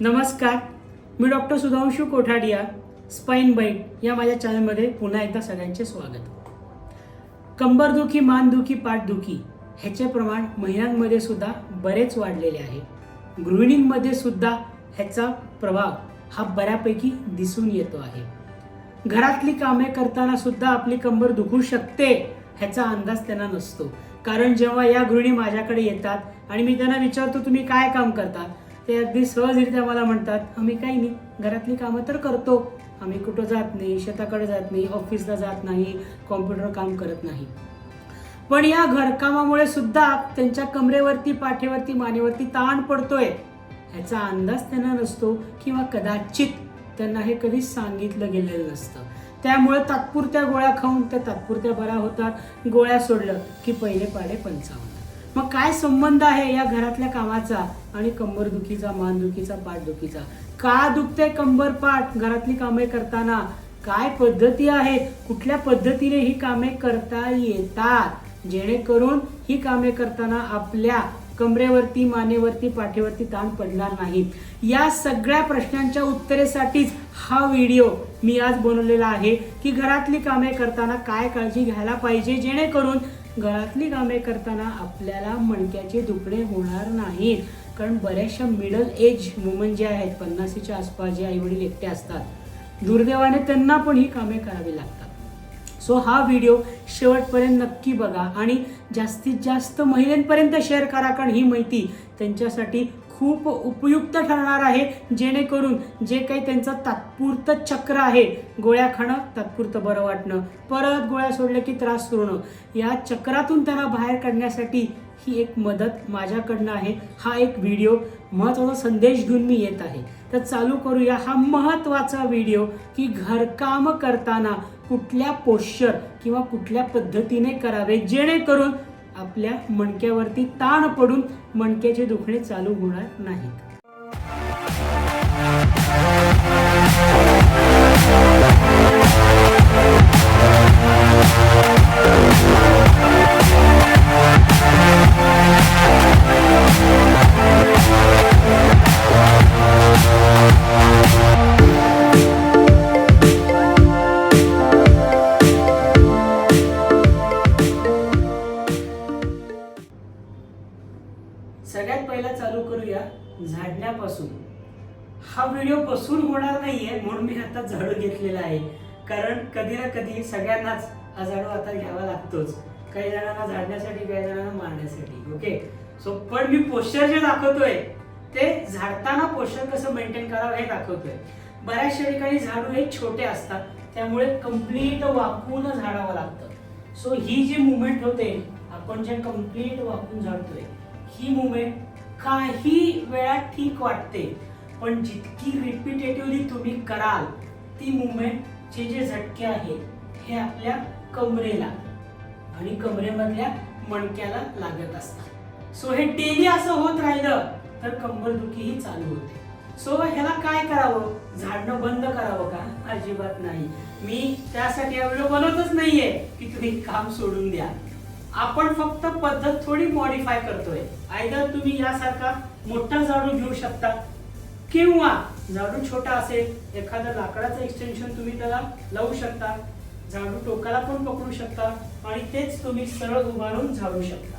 नमस्कार. मी doctor Sudhanshu Kothadia Spine Bite या माझ्या चॅनलमध्ये पुन्हा एकदा सगळ्यांचे स्वागत. कंबरदुखी मानदुखी पाठदुखी ह्याचे प्रमाण महिलांमध्ये सुद्धा बरेच वाढलेले आहे. गृहिणींमध्ये सुद्धा ह्याचा प्रभाव हा बऱ्यापैकी दिसून येतो आहे. घरातली कामे करताना सुद्धा आपली कंबर दुखू शकते ह्याचा अंदाज त्यांना नसतो. कारण जेव्हा या गृहिणी माझ्याकडे येतात आणि मी त्यांना विचारतो तुम्ही काय काम करतात ते अगदी सहजरित्या मला म्हणतात आम्ही काही नाही घरातली कामं तर करतो. आम्ही कुठं जात नाही शेताकडे जात नाही ऑफिसला जात नाही कॉम्प्युटर काम करत नाही. पण या घरकामामुळे सुद्धा त्यांच्या कमरेवरती पाठीवरती मानेवरती ताण पडतोय. ह्याचा अंदाज त्यांना नसतो किंवा कदाचित त्यांना हे कधी सांगितलं गेलेलं नसतं. त्यामुळे तात्पुरत्या गोळ्या खाऊन त्या तात्पुरत्या बऱ्या होतात. गोळ्या सोडलं की पहिले पाडे पंचावन्न. मग काय संबंध आहे या घरातल्या कामाचा? आणि कंबरदुखीचा मानदुखीचा पाठदुखीचा का दुखते कंबर पाठ? घरातली कामे करताना. काय पद्धती आहेत? कुठल्या पद्धतीने ही कामे करता येतात? जेणेकरून ही कामे करताना आपल्या कमरेवरती मानेवरती पाठीवरती ताण पडणार नाही. या सगळ्या प्रश्नांच्या उत्तरेसाठीच हा व्हिडिओ मी आज बनवलेला आहे की घरातली कामे करताना काय काळजी घ्यायला पाहिजे जेणेकरून घरातली कामे करताना आपल्याला मणक्याचे दुखणे होणार नाहीत. कारण बऱ्याचशा मिडल एज वुमन ज्या आहेत पन्नासीच्या आसपास जे आईवडील एकटे असतात दुर्दैवाने त्यांना पण ही कामे करावी लागतात. सो हा व्हिडिओ शेवटपर्यंत नक्की बघा आणि जास्तीत जास्त महिलांपर्यंत शेअर करा कारण ही माहिती त्यांच्यासाठी खूप उपयुक्त ठरणार आहे जेणेकरून जे काही त्यांचं तात्पुरतं चक्र आहे गोळ्या खाणं तात्पुरतं बरं वाटणं. परत गोळ्या सोडल्या की त्रास सोडणं या चक्रातून त्यांना बाहेर काढण्यासाठी ही एक मदत माझ्याकडनं आहे. हा एक व्हिडिओ महत्त्वाचा संदेश घेऊन मी येत आहे. तर चालू करूया हा महत्त्वाचा व्हिडिओ की घरकाम करताना कुठल्या पोश्चर किंवा कुठल्या पद्धतीने करावे जेणेकरून आपल्या मणक्यावरती ताण पडून मणक्याचे दुखणे चालू होणार नाहीत. आहे. कारण कधी ना कधी सगळ्यांनाच हा झाडू आता घ्यावा लागतोच. काही जणांना झाडण्यासाठी काही जणांना मारण्यासाठी. ओके सो पण मी पोश्चर जे दाखवतोय ते झाडताना पोश्चर कसं मेंटेन करावं हे दाखवतोय. बऱ्याचशा ठिकाणी झाडू हे छोटे असतात. त्यामुळे कंप्लीट वाकून झाडावं लागतं. सो ही जी मुवमेंट होते आपण जे कंप्लीट वाकून झाडतोय ही मुवमेंट काही वेळा ठीक वाटते. पण जितकी रिपिटेटिव्हली तुम्ही कराल ती मुवमेंटचे जे झटके आहेत हे आपल्या कमरेला आणि कमरेमधल्या मणक्याला लागत असतात. सो हे डेली असं होत राहिलं तर कंबरदुखीही चालू होते. सो ह्याला काय करावं? झाडणं बंद करावं का? अजिबात नाही. मी त्यासाठी हा व्हिडिओ बनवतच नाहीये की तुम्ही काम सोडून द्या. आपण फक्त पद्धत थोडी मॉडीफाय करतोय. आयदर तुम्ही यासारखा मोठा झाडू घेऊ शकता किंवा झाडू छोटा असेल एखादं लाकडाचं एक्सटेन्शन तुम्ही त्याला लावू शकता. झाडू टोकाला पण पकडू शकता आणि तेच तुम्ही सरळ उभारून झाडू शकता.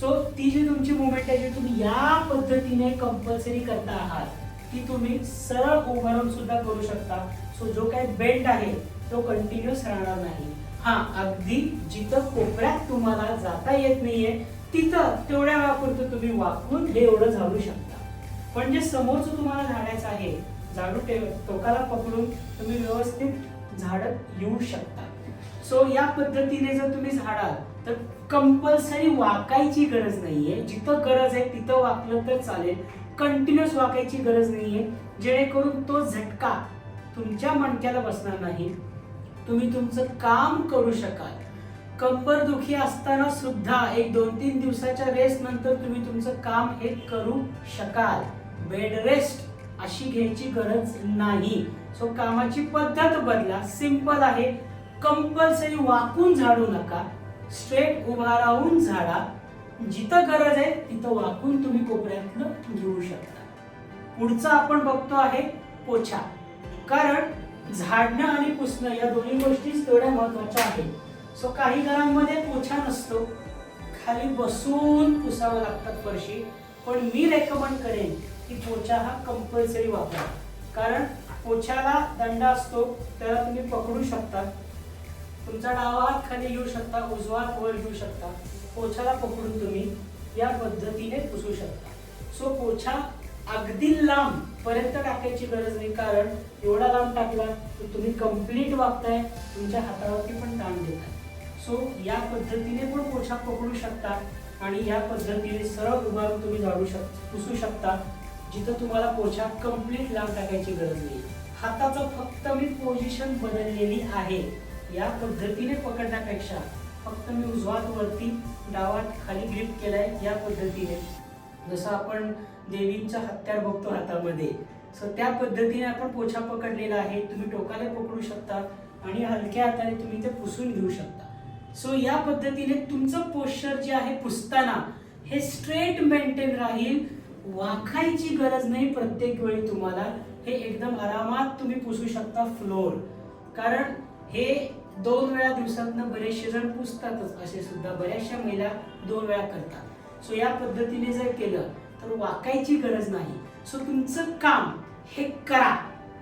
सो ती जी तुमची मुवमेंट आहे जी तुम्ही या पद्धतीने कंपल्सरी करता आहात ती तुम्ही सरळ उभारून सुद्धा करू शकता. सो जो काही बेंड आहे तो कंटिन्युअस राहणार नाही. हा अगदी जिथं कोपऱ्यात तुम्हाला जाता येत नाहीये तिथं तेवढ्या वेळापुरतं तुम्ही वाकून हे एवढं झाडू शकता. पण जे समोरचं तुम्हाला झाडायचं आहे झाडू टोकाला पकडून तुम्ही व्यवस्थित झाडत येऊ शकता. सो या पद्धतीने जर तुम्ही झाडाल तर कंपल्सरी वाकायची गरज नाहीये. जिथं गरज आहे तिथं वाकलं तर चालेल. कंटिन्युअस वाकायची गरज नाहीये. जेणेकरून तो झटका तुमच्या मणक्याला बसणार नाही. तुम्ही तुमचं काम करू शकाल. कंबर दुखी असताना सुद्धा एक दोन तीन दिवसाच्या रेस्ट नंतर तुम्ही तुमचं काम हे करू शकाल. बेड रेस्ट अशी घ्यायची गरज नाही. सो कामाची पद्धत बदला. सिंपल आहे. कंपल्सरी वाकून झाडू नका. स्ट्रेट उभा राहून झाडा. जिथं गरज आहे तिथं वाकून तुम्ही कोपऱ्यातनं घेऊ शकता. पुढचं आपण बघतो आहे पोछा. कारण झाडणं आणि पुसणं या दोन्ही गोष्टीच तेवढ्या महत्त्वाच्या आहेत. सो काही घरांमध्ये पोछा नसतो. खाली बसून पुसावं लागतात फरशी. पण मी रेकमेंड करेन की पोछा हा कंपल्सरी वापरा. कारण पोछ्याला दंड असतो त्याला तुम्ही पकडू शकता. तुमचा डावा हात खाली घेऊ शकता उजवा हात वर घेऊ शकता. पोछाला पकडून तुम्ही या पद्धतीने पुसू शकता. सो पोछा अगदी लांब पर्यंत टाकायची गरज नाही. कारण एवढा लांब टाकला तर तुम्ही कंप्लीट वागताय तुमच्या हातावरती पण ताण देताय. सो या पद्धतीने पण पोछा पकडू शकता आणि या पद्धतीने सरळ उभारून तुम्ही झाडू शक पुसू शकता. जिथं तुम्हाला पोछा कंप्लीट लांब टाकायची गरज नाही. हाताचं फक्त मी पोझिशन बदललेली आहे. या पद्धतीने पकडण्यापेक्षा फक्त मी उजवात वरती डावात खाली ग्रिप केलाय या पद्धतीने. जसं आपण देवींचा हत्यार बघतो हातामध्ये सो त्या पद्धतीने आपण पोछा पकडलेला आहे. तुम्ही टोकाला पकडू शकता आणि हलक्या हाताने तुम्ही ते पुसून घेऊ शकता. सो या पद्धतीने तुमचं पोश्चर जे आहे पुसताना हे स्ट्रेट मेंटेन राहील. वाखायची गरज नाही प्रत्येक वेळी तुम्हाला. हे एकदम आरामात तुम्ही पुसू शकता फ्लोर कारण हे दोन वेळा दिवसातनं बरेचसे जण पुसतातच असे सुद्धा बऱ्याचशा महिला दोन वेळा करतात. सो या पद्धतीने जर केलं तर वाकायची गरज नाही. सो तुमचं काम हे करा.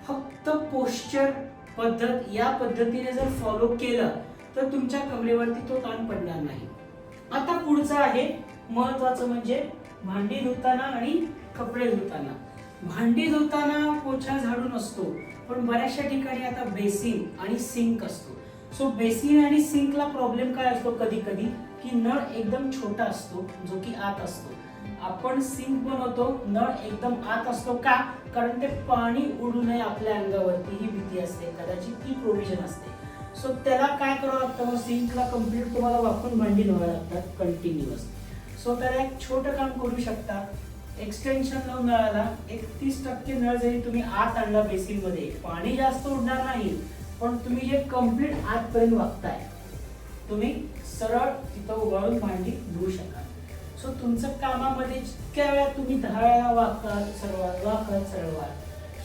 फक्त पोश्चर पद्धत या पद्धतीने जर फॉलो केलं तर तुमच्या कमरेवरती तो ताण पडणार नाही. आता पुढचं आहे महत्वाचं म्हणजे भांडी धुताना आणि कपडे धुताना. भांडी धुताना पोछा झाडून असतो पण बऱ्याचशा ठिकाणी आता बेसिन आणि सिंक असतो. सो बेसिन आणि सिंकला प्रॉब्लेम काय असतो कधी कधी की नळ एकदम छोटा असतो जो की आत असतो. आपण सिंक बनवतो नळ एकदम आत असतो का? कारण ते पाणी उडू नये आपल्या अंगावरती ही भीती असते कदाचित ती प्रोव्हिजन असते. सो त्याला काय करावं लागतं? मग सिंकला कंप्लीट तुम्हाला वापरून भांडी धुवायला लागतात कंटिन्युअस सो त्याला एक छोटं काम करू शकता. एक्सटेन्शन लावून नळाला एक तीस टक्के नळ जरी तुम्ही आत आणला बेसिनमध्ये पाणी जास्त उडणार नाही पण तुम्ही जे कंप्लीट आतपर्यंत वागताय. तुम्ही सरळ तिथं उभारून भांडी धुवू शकाल. सो तुमचं कामामध्ये जितक्या वेळा तुम्ही दहा वेळा वाकत सरळ वाकत सरळवा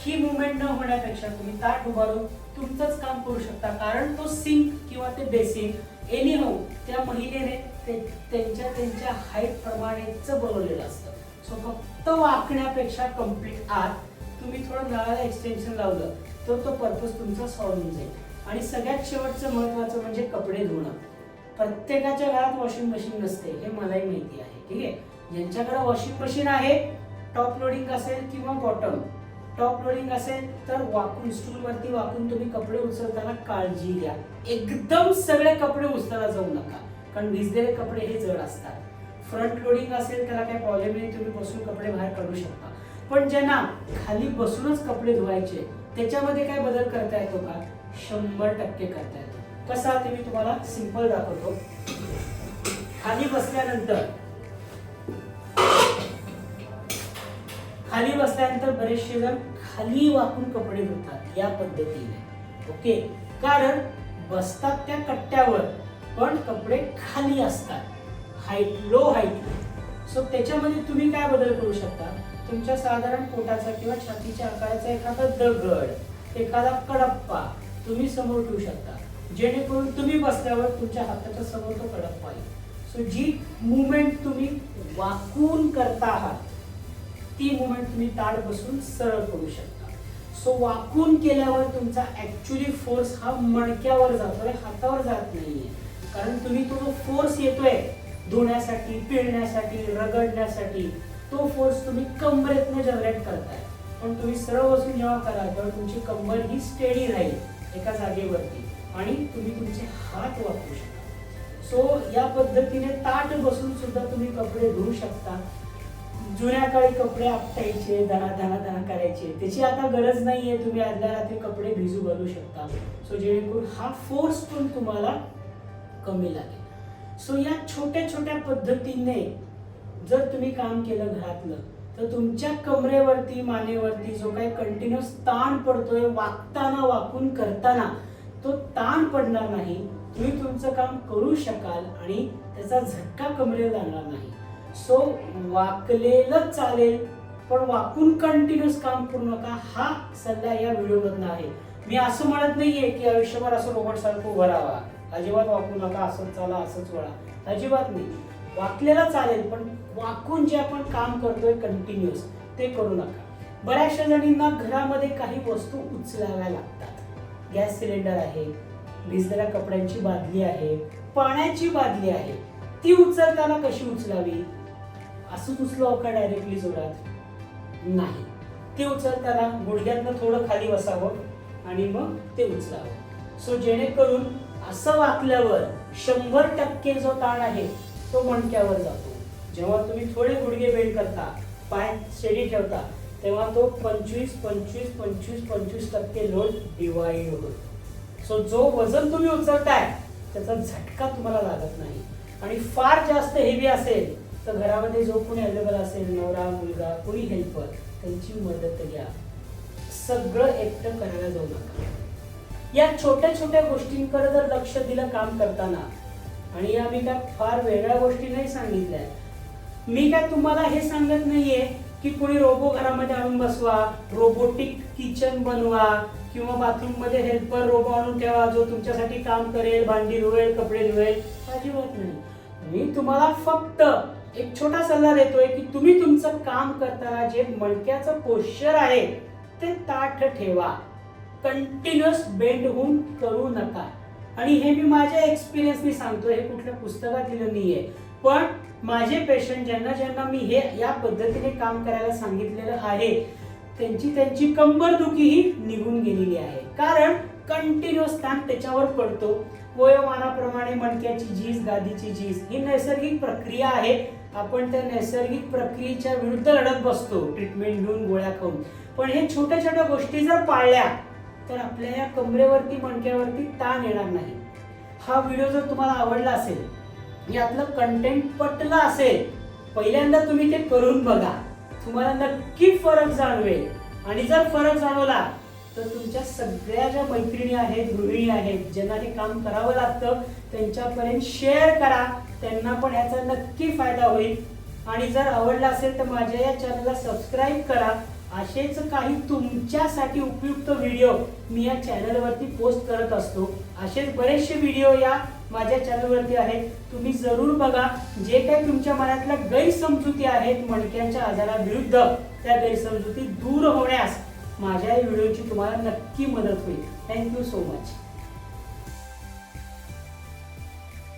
ही मुवमेंट न होण्यापेक्षा तुम्ही ताट उभारून तुमचंच काम करू शकता. कारण तो सिंक किंवा ते बेसिन एनी हो त्या महिलेने ते त्यांच्या त्यांच्या हाईट प्रमाणेच बनवलेलं असतं. सो फक्त वाकण्यापेक्षा कंप्लीट आत तुम्ही थोडं नळाला एक्सटेन्शन लावलं तर तो पर्पज तुमचा सॉल्व्ह होऊन जाईल. आणि सगळ्यात शेवटचं महत्त्वाचं म्हणजे कपडे धुणं. प्रत्येकाच्या घरात वॉशिंग मशीन नसते हे मलाही माहिती आहे ठीक आहे? ज्यांच्याकडे वॉशिंग मशीन आहे टॉप लोडिंग असेल किंवा बॉटम टॉप लोडिंग असेल तर वाकून स्टूल वरती वाकून तुम्ही कपडे उचलताना काळजी घ्या. एकदम सगळे कपडे उचलायला जाऊ नका. कारण भिजलेले कपडे हे जड असतात. फ्रंट लोडिंग असेल त्याला काही प्रॉब्लेम नाही तुम्ही बसून कपडे बाहेर काढू शकता. पण ज्यांना खाली बसूनच कपडे धुवायचे त्याच्यामध्ये काय बदल करता येतो का? शंभर टक्के करता येतो. कसा ते मी तुम्हाला सिंपल दाखवतो. खाली बसल्यानंतर खाली बसल्यानंतर बरेचसे जण खाली वाकून कपडे धुतात या पद्धतीने. ओके कारण बसतात त्या कट्ट्यावर. पण कपडे खाली असतात. हाईट लो हाईट सो त्याच्यामध्ये तुम्ही काय बदल करू शकता? तुमच्या साधारण पोटाचा किंवा छातीच्या आकाराचा एखादा दगड एखादा कडप्पा तुम्ही समोर ठेवू शकता. जेणेकरून तुम्ही बसल्यावर तुमच्या हाताच्या समोर तो कडप्पा येईल. सो जी मुवमेंट तुम्ही वाकून करता आहात ती मुवमेंट तुम्ही ताड बसून सरळ करू शकता. सो वाकून केल्यावर तुमचा ऍक्च्युली फोर्स हा मणक्यावर जातोय हातावर जात नाहीये. कारण तुम्ही तो जो फोर्स येतोय धुण्यासाठी पिळण्यासाठी रगडण्यासाठी तो फोर्स तुम्ही कंबरेतनं जनरेट करताय. पण तुम्ही सरळ बसून जेव्हा करा तेव्हा तुमची कंबर ही स्टेडी राहील एका जागेवरती आणि तुम्ही तुमचे हात वापरू शकता. सो या पद्धतीने ताट बसून सुद्धा तुम्ही कपडे धुवू शकता. जुन्या काळी कपडे आपटायचे दणा दणा दणा करायचे. त्याची आता गरज नाहीये तुम्ही आदल्या रात्री कपडे भिजू घालू शकता. सो जेणेकरून हा फोर्स पण तुम्हाला कमी लागेल. सो या छोट्या छोट्या पद्धतीने जर तुम्ही काम केलं घरातलं तर तुमच्या कमरेवरती मानेवरती जो काही कंटिन्युअस ताण पडतोय वागताना वाकून करताना तो ताण पडणार नाही. तुम्ही तुमचं काम करू शकाल आणि त्याचा झटका कमरेला लागणार नाही. सो वाकलेलं चालेल पण वाकून कंटिन्युअस काम करू नका. हा सल्ला या व्हिडिओमधला आहे. मी असं म्हणत नाहीये की आयुष्यभर असं रोबोट सारखं उभं अजिबात वाकू नका असंच चाला असंच वळा. अजिबात नाही. वाकलेला चालेल पण वाकून जे आपण काम करतोय कंटिन्युअस ते करू नका. बऱ्याचशा जणींना घरामध्ये काही वस्तू उचलाव्या लागतात. गॅस सिलेंडर आहे भिजलेल्या कपड्यांची बादली आहे पाण्याची बादली आहे. ती उचलताना कशी उचलावी? असंच उचलो का डायरेक्टली जोरात? नाही. ती उचलताना गुडघ्यांना थोडं खाली बसावं आणि मग ते उचलावं. सो जेणेकरून असं वाकल्यावर शंभर टक्के जो ताण आहे तो मणक्यावर जातो. जेव्हा तुम्ही थोडे गुडघे बेंड करता पाय स्टेडी ठेवता तेव्हा तो पंचवीस पंचवीस पंचवीस पंचवीस टक्के लोड डिवाइड होतो. सो जो वजन तुम्ही उचलताय त्याचा झटका तुम्हाला लागत नाही. आणि फार जास्त हेवी असेल तर घरामध्ये जो कोणी अवेलेबल असेल नवरा मुलगा कोणी हेल्पर त्यांची मदत घ्या. सगळं एकटं करायला जाऊ नका. या छोट्या छोट्या गोष्टींकडे जर लक्ष दिलं काम करताना आणि या मी काय फार वेगळ्या गोष्टी नाही सांगितल्या मी काय तुम्हाला हे सांगत नाहीये की कोणी रोबो घरामध्ये आणून बसवा रोबोटिक किचन बनवा किंवा बाथरूममध्ये हेल्पर रोबो आणून ठेवा जो तुमच्यासाठी काम करेल भांडी धुवेल कपडे धुवेल अजिबात नाही. मी तुम्हाला फक्त एक छोटा सल्ला देतोय की तुम्ही तुमचं काम करताना जे मणक्याचं पोश्चर आहे ते ताठ ठेवा. कंटिन्युअस बेंड होऊन करू नका. आणि हे मी माझ्या एक्सपिरियन्सनी सांगतो हे कुठल्या पुस्तकात लिहिलं नाहीये. पण माझे पेशंट ज्यांना ज्यांना मी हे या पद्धतीने काम करायला सांगितलेलं आहे त्यांची त्यांची कंबरदुखी ही निघून गेलेली आहे. कारण कंटिन्युअस ताण त्याच्यावर पडतो. वयोमानाप्रमाणे मणक्याची झीज गादीची झीज ही नैसर्गिक प्रक्रिया आहे. आपण त्या नैसर्गिक प्रक्रियेच्या विरुद्ध लढत बसतो ट्रीटमेंट घेऊन गोळ्या खाऊन. पण हे छोट्या छोट्या गोष्टी जर पाळल्या तर आपल्या या कमरेवरती मणक्यावरती ताण येणार नाही. हा व्हिडिओ जर तुम्हाला आवडला असेल यातलं कंटेंट पटलं असेल पहिल्यांदा तुम्ही ते करून बघा. तुम्हाला नक्की फरक जाणवेल. आणि जर फरक जाणवला तर तुमच्या सगळ्या ज्या मैत्रिणी आहेत गृहिणी आहेत ज्यांना हे काम करावं लागतं त्यांच्यापर्यंत शेअर करा. त्यांना पण याचा नक्की फायदा होईल. आणि जर आवडला असेल तर माझ्या या चॅनलला सबस्क्राईब करा. असेच काही तुमच्यासाठी उपयुक्त व्हिडिओ मी या चॅनलवरती पोस्ट करत असतो. असेच बरेचसे व्हिडिओ या माझ्या चॅनलवरती आहेत. तुम्ही जरूर बघा. जे काही तुमच्या मनातल्या गैरसमजुती आहेत मणक्यांच्या आजाराविरुद्ध त्या गैरसमजुती दूर होण्यास माझ्या या व्हिडिओची तुम्हाला नक्की मदत होईल. Thank you so much